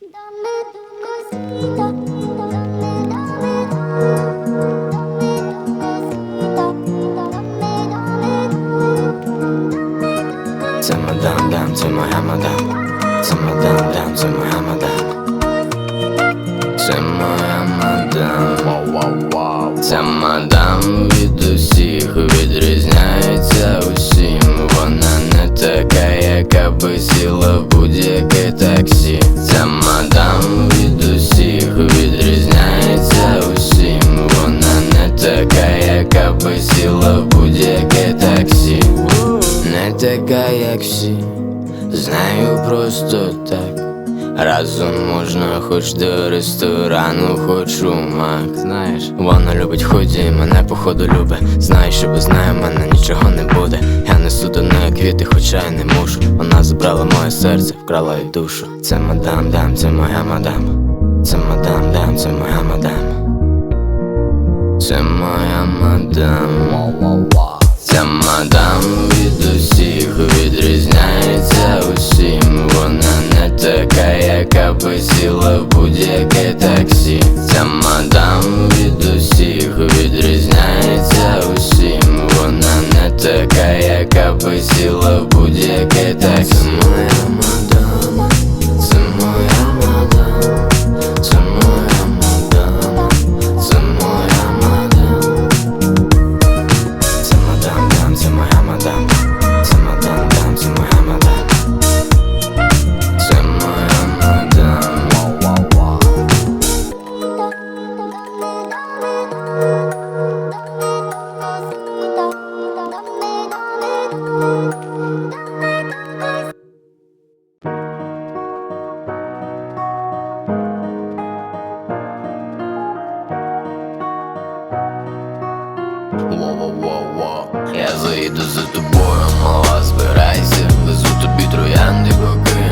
Send my down down to my hammer down. Send my down down to my hammer down. Send my hammer. Мадам. Ця мадам від усіх відрізняється усім. Вона не така, яка би сіла в будь-яке таксі. Ця мадам від усіх відрізняється усім. Вона не така, яка би сіла в будь-яке таксі. Не така, як всі, знаю просто так. Разом можна хоч до ресторану, хоч у мак. Знаєш, вона любить худі і мене походу любе Знає, що без неї мене нічого не буде. Я несу до неї квіти, хоча й не мушу. Вона забрала моє серце, вкрала й душу. Це мадам, дам, це моя мадам. Це мадам, дам, це моя мадам. Це моя мадам Ця мадам від усіх відрізняється усім. Вона не така, яка би сіла в будь-яке таксі. Ця мадам від усіх відрізняється заїду за тобою, мала, збирайся. Везу тобі троянди, поки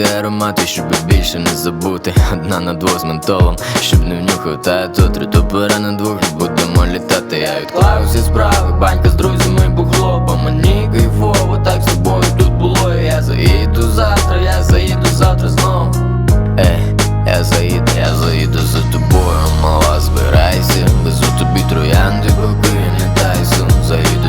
Вдихати аромати, щоб більше не забути. Одна на двох з ментолом, щоб не внюхав. Та то три то пора на двох будемо літати. Я відклав всі справи, банька з друзями бугло Бо мені кайфово, так з тобою тут було. Я заїду завтра, я заїду завтра знову Е, я заїду, я заїду за тобою, мала, збирайся Везу тобі троянди, поки не Тайсон Заїду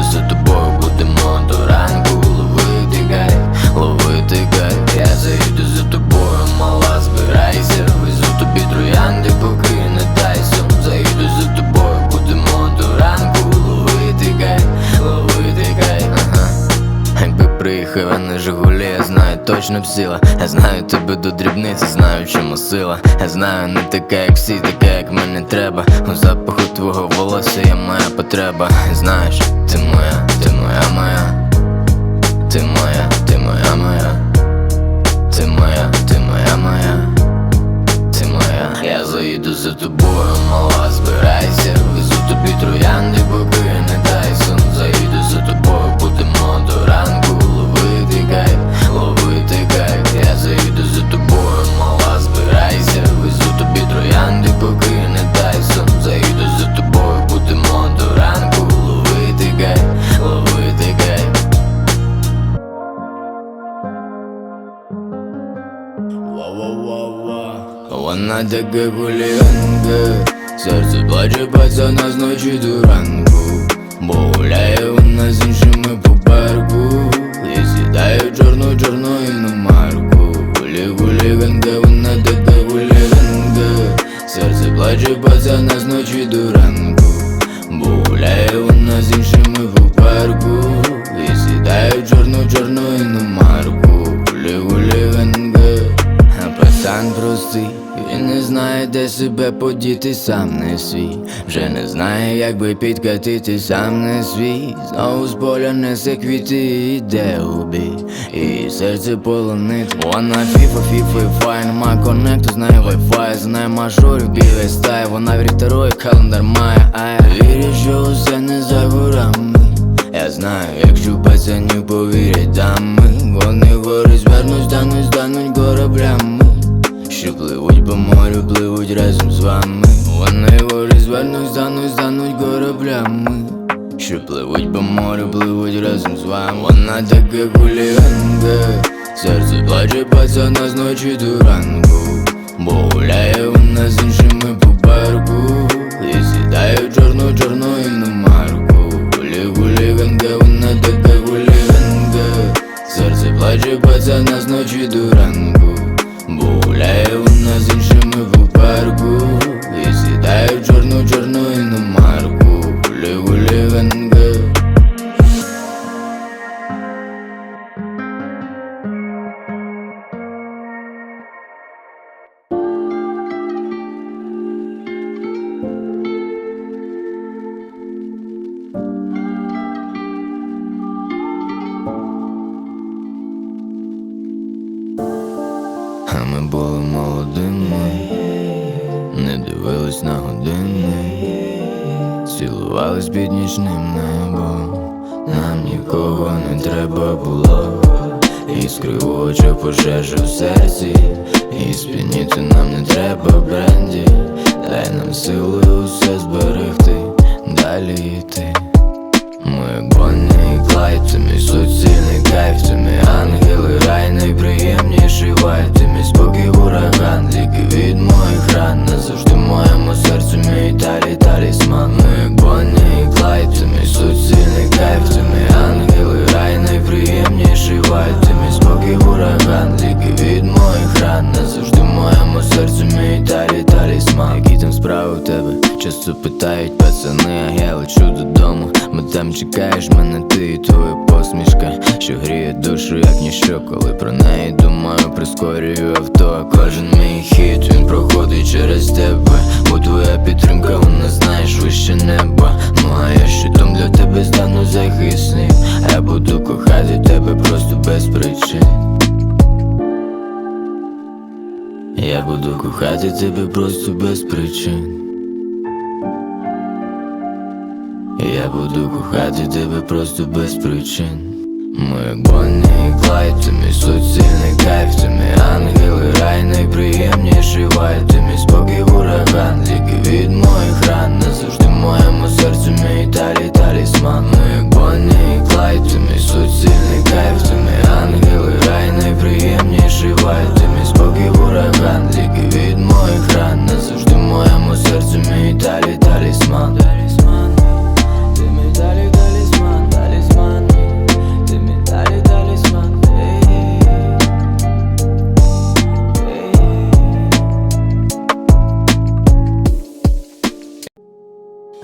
сила. Я знаю тебе до дрібниці, знаю чому сила. Я знаю не така, як всі, така, як мені треба. У запаху твого волосся є моя потреба. Знаєш, ти моя, ти моя моя. Ти моя, ти моя моя. Ти моя, ти моя моя. Ти моя. Я заїду за тобою, мала, збирайся. Везу тобі троянди, поки не Тайсон Заїду за тобою, будемо до ранку Вона така гулянка Серце плаче пацана с ночи до ранку Бо гуляє вона з іншими по парку І сідає чорну-чорну чорну себе подіти, сам не свій. Вже не знає, як би підкатити, сам не свій. Знову з поля несе квіти і йде у. І серце полонить. Вона фіфа, фіфа і фай, нема коннекту, знає вайфай, знає мажорів, білий стай, вона в календар має, а я вірю, що усе не за горами. Я знаю якщо пацанів повірять дами Вони гори звернуть, стануть, стануть кораблями морю, разом з вами. Вони гори звернуть, стануть, стануть кораблями. Що пливуть по морю, пливуть разом з вами. Вона така хуліганка Серце плаче пацана з ночі до ранку. Бо гуляє вона з іншими по парку. І сідає в чорну чорну іномарку Гулі хуліганка, вона така хуліганка Серце плаче пацана з ночі до ранку. Бо гуляє вона з іншими по цілувались під нічним небом, нам нікого не треба було, іскри в очах, пожежа в серці, і сп'яніти нам не треба бренді, дай нам сили усе зберегти, далі йти. Ми Бонні і Клайд, це мій суцільний кайф, це ангели, рай найприємніший вайб, ти мій спокій ураган, ліки від моїх ран, назавжди в моєму серцю ти і твоя посмішка Що гріє душу, як ніщо, коли про неї думаю, прискорюю авто А кожен мій хід, він проходить через тебе. Бо твоя підтримка, вона знаєш вище неба. Ну а я щитом для тебе стану захисним. Я буду кохати тебе просто без причин. Я буду кохати тебе просто без причин Я буду кохати тебе просто без причин. Ми як Бонні і Клайд, ти мій суцільний кайф, ти мій ангели, рай найприємніший вайб, ти мій спокій ураган, тільки від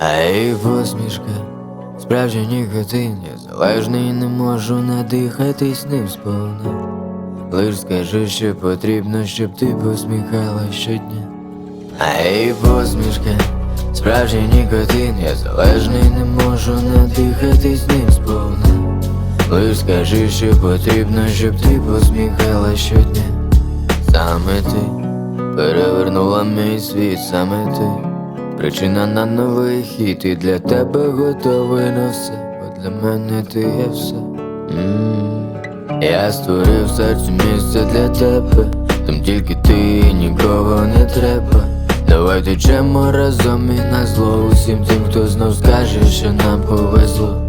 ей. Ей, посмішка, справжній нікотин Я залежний, не можу надихатись ним сповна Лиш скажи, що потрібно, щоб ти посміхала щодня Ей, посмішка, справжній нікотин, я залежний, не можу надихатись ним сповна. Лиш скажи, що потрібно, щоб ти посміхала щодня. Саме ти перевернула мій світ, саме ти. Причина на новий хід, і для тебе готовий на все, бо для мене ти є все. М. Я створив серцю місце для тебе, там тільки ти нікого не треба. Давай течемо разом і на зло усім тим, хто знов скаже, що нам повезло.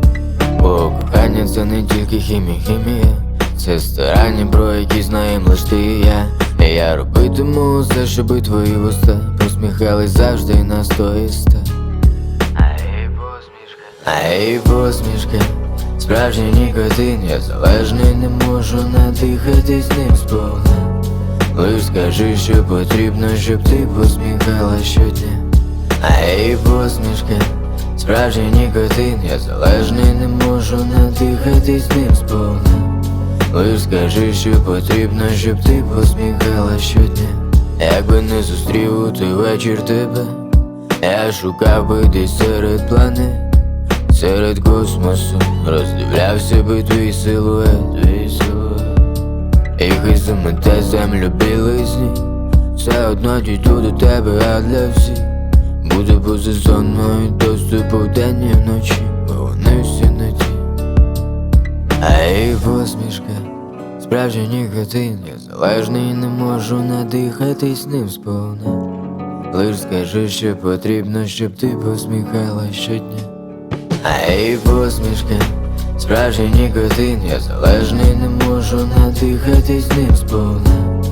Бо кохання це не тільки хімія, хімія, це старання, про які знаєм лиш ти і я. І я робитиму все, щоби твої вуста посміхались завжди і на сто і ста. Ей, посмішка, ей, посмішка, справжній нікотин, я залежний, не можу надихатись ним сповна. Лиш скажи, що потрібно, щоб ти посміхала щодня. Ей, посмішка, справжній нікотин, я залежний, не можу надихатись ним сповна. Лиш скажи, що потрібно, щоб ти посміхала щодня. Якби не зустрів той вечір тебе, я шукав би десь серед планет, серед космосу, роздивлявся би твій силует, твій силует. І хай замете землю білизні, все одно дійду до тебе, а для всіх буде поза зоною доступу вдень і вночі, бо вони всі не ті. посмішка, справжній нікотин, я залежний, не можу надихатись ним сповна. Лиш скажи, що потрібно, щоб ти посміхала щодня. Ей, посмішка, справжній нікотин, я залежний, не можу надихатись ним сповна.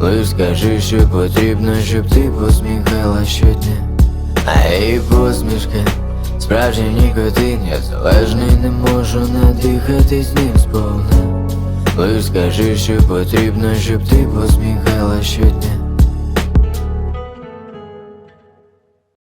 Лиш скажи, що потрібно, щоб ти посміхала щодня. Ей, посмішка, справжній нікотин, я залежний, не можу надихатись ним сповна. Лиш скажи, що потрібно, щоб ти посміхала щодня.